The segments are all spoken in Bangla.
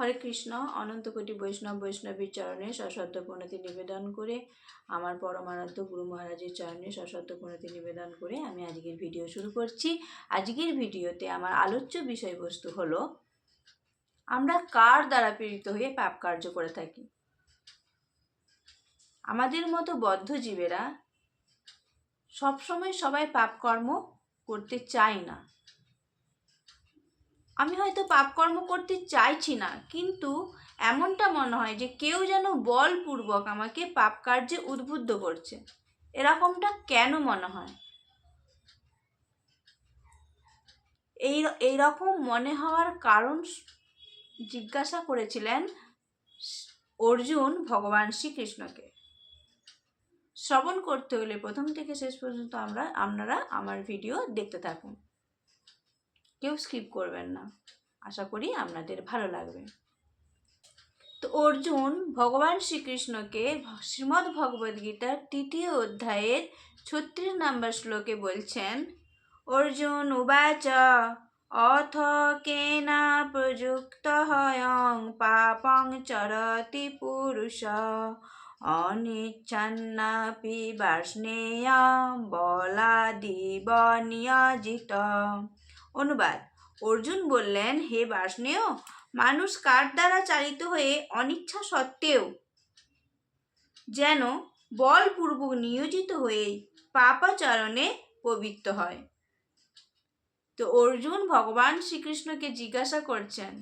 হরে কৃষ্ণ, অনন্ত কোটি বৈষ্ণব বৈষ্ণবীর চরণে সশ্রদ্ধ প্রণতি নিবেদন করে আমার পরমারাধ্য গুরু মহারাজের চরণে সশ্রদ্ধ প্রণতি নিবেদন করে আমি আজকের ভিডিও শুরু করছি। আজকের ভিডিওতে আমার আলোচ্য বিষয়বস্তু হলো, আমরা কার দ্বারা পীড়িত হয়ে পাপ কার্য করে থাকি? আমাদের মতো বদ্ধ জীবেরা সবসময় সবাই পাপকর্ম করতে চায় না। আমি হয়তো পাপকর্ম করতে চাইছি না, কিন্তু এমনটা মনে হয় যে কেউ যেন বলপূর্বক আমাকে পাপ কার্যে উদ্বুদ্ধ করছে। এরকমটা কেন মনে হয়? এই এইরকম মনে হওয়ার কারণ জিজ্ঞাসা করেছিলেন অর্জুন ভগবান শ্রীকৃষ্ণকে। শ্রবণ করতে হলে প্রথম থেকে শেষ পর্যন্ত আমরা, আপনারা আমার ভিডিও দেখতে থাকুন। কেউ স্কিপ করবেন না। আশা করি আপনাদের ভালো লাগবে। তো অর্জুন ভগবান শ্রীকৃষ্ণকে শ্রীমদ্ ভগবদ গীতার তৃতীয় অধ্যায়ের ছত্রিশ নম্বর শ্লোকে বলছেন, অর্জুন উবাচ, অথ কেনা প্রযুক্ত হয়ং পাপং চরতি পুরুষ, অনিচ্ছন্নাপি বার্ষ্ণেয়া বলাদিব নিয়োজিত। অনুবাদ। অর্জুন বললেন, হে বার্ষ্ণেয় মানুষ কার দ্বারা চালিত হয়ে অনিচ্ছা সত্ত্বেও যেন বলপূর্বক নিয়োজিত হয়ে পাপাচরণে পবিত্র হয়? তো অর্জুন ভগবান শ্রীকৃষ্ণকে জিজ্ঞাসা করছেন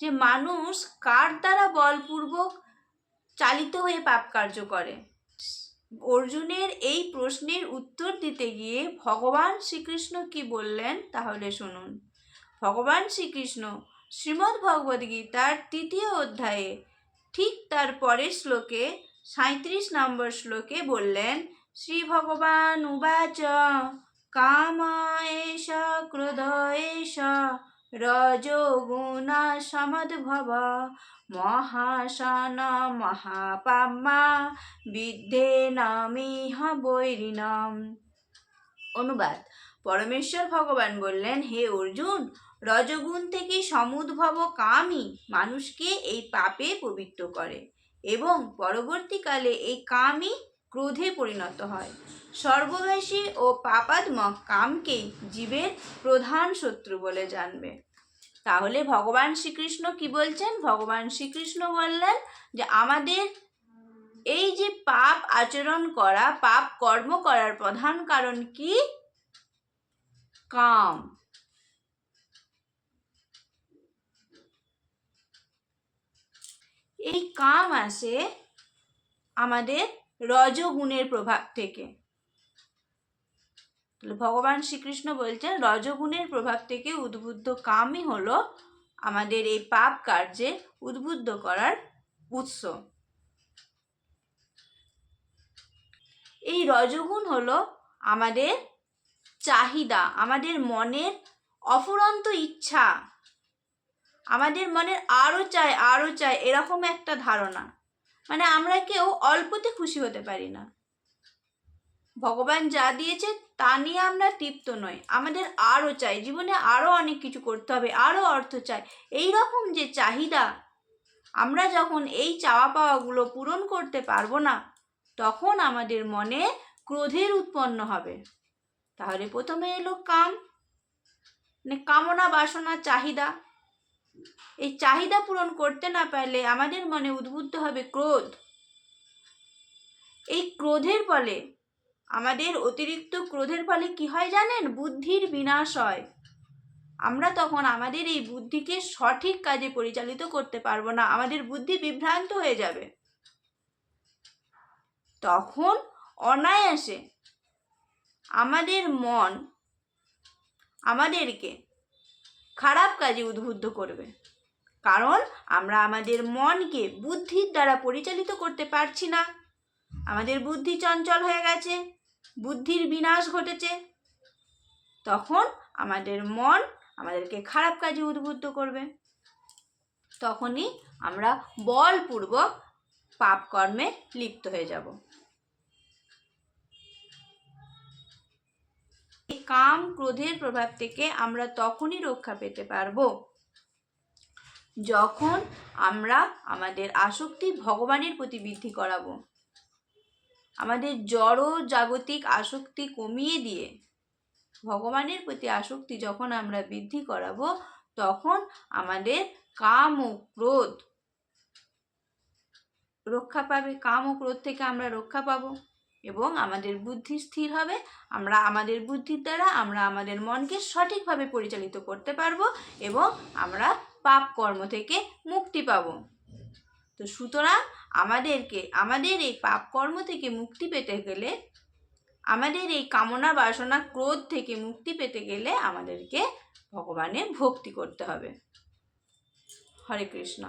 যে, মানুষ কার দ্বারা বলপূর্বক চালিত হয়ে পাপ কার্য করে? অর্জুনের এই প্রশ্নের উত্তর দিতে গিয়ে ভগবান শ্রীকৃষ্ণ কি বললেন? তাহলে শুনুন। ভগবান শ্রীকৃষ্ণ শ্রীমদ্ ভগবদ গীতার তৃতীয় অধ্যায়ে ঠিক তার পরের শ্লোকে সাঁত্রিশ নম্বর শ্লোকে বললেন শ্রী ভগবান উবাচ কাম এষ ক্রোধ রজগুণা সমদ্ভব মহাসন মহাপাম্মা বিদ্ধে নামিহ বৈরিণম অনুবাদ, পরমেশ্বর ভগবান বললেন, হে অর্জুন, রজগুণ থেকে সমুদ্ভব কামই মানুষকে এই পাপে পবিত্র করে এবং পরবর্তীকালে এই কামই ক্রোধে পরিণত হয়। সর্ববেশী ও পাপাত্মক কামকে জীবের প্রধান শত্রু বলে জানবে। তাহলে ভগবান শ্রীকৃষ্ণ কি বলছেন? ভগবান শ্রীকৃষ্ণ বললেন যে, আমাদের এই যে পাপ আচরণ করা, পাপ কর্ম করার প্রধান কারণ কি? কাম। এই কাম আসে আমাদের রজগুণের প্রভাব থেকে। ভগবান শ্রীকৃষ্ণ বলছেন, রজগুণের প্রভাব থেকে উদ্বুদ্ধ কামই হলো আমাদের এই পাপ কার্যে উদ্বুদ্ধ করার উৎস। এই রজগুণ হলো আমাদের চাহিদা, আমাদের মনের অফুরন্ত ইচ্ছা, আমাদের মনের আরও চাই আরও চাই, এরকম একটা ধারণা। মানে আমরা কেউ অল্পতে খুশি হতে পারি না। ভগবান যা দিয়েছে তা নিয়ে আমরা তৃপ্ত নই। আমাদের আরও চাই, জীবনে আরও অনেক কিছু করতে হবে, আরও অর্থ চাই। এই রকম যে চাহিদা, আমরা যখন এই চাওয়া পাওয়াগুলো পূরণ করতে পারব না, তখন আমাদের মনে ক্রোধের উৎপন্ন হবে। তাহলে প্রথমে এলো কাম মানে কামনা বাসনা, চাহিদা। এই চাহিদা পূরণ করতে না পারলে আমাদের মনে উদ্বুদ্ধ হবে ক্রোধ। এই ক্রোধের ফলে, আমাদের অতিরিক্ত ক্রোধের ফলে কি হয় জানেন? বুদ্ধির বিনাশ হয়। আমরা তখন আমাদের এই বুদ্ধিকে সঠিক কাজে পরিচালিত করতে পারব না, আমাদের বুদ্ধি বিভ্রান্ত হয়ে যাবে। তখন অনায়াসে আমাদের মন আমাদেরকে খারাপ কাজে উদ্বুদ্ধ করবে। কারণ আমরা আমাদের মনকে বুদ্ধির দ্বারা পরিচালিত করতে পারছি না। আমাদের বুদ্ধি চঞ্চল হয়ে গেছে, বুদ্ধির বিনাশ ঘটেছে। তখন আমাদের মন আমাদেরকে খারাপ কাজে উদ্বুদ্ধ করবে। তখনই আমরা বলপূর্বক পাপ কর্মে লিপ্ত হয়ে যাব। কাম ক্রোধের প্রভাব থেকে আমরা তখনই রক্ষা পেতে পারব। যখন আমরা আমাদের আসক্তি ভগবানের প্রতি বৃদ্ধি করাবো। আমাদের জড় জাগতিক আসক্তি কমিয়ে দিয়ে ভগবানের প্রতি আসক্তি যখন আমরা বৃদ্ধি করাবো, তখন আমাদের কাম ও ক্রোধ রক্ষা পাবে। কাম ও ক্রোধ থেকে আমরা রক্ষা পাবো। এবং আমাদের বুদ্ধি স্থির হবে, আমরা আমাদের বুদ্ধির দ্বারা আমরা আমাদের মনকে সঠিকভাবে পরিচালিত করতে পারব এবং আমরা পাপ কর্ম থেকে মুক্তি পাবো। তো সুতরাং আমাদেরকে, আমাদের এই পাপ কর্ম থেকে মুক্তি পেতে গেলে, আমাদের এই কামনা বাসনা ক্রোধ থেকে মুক্তি পেতে গেলে আমাদেরকে ভগবানের ভক্তি করতে হবে। হরে কৃষ্ণ।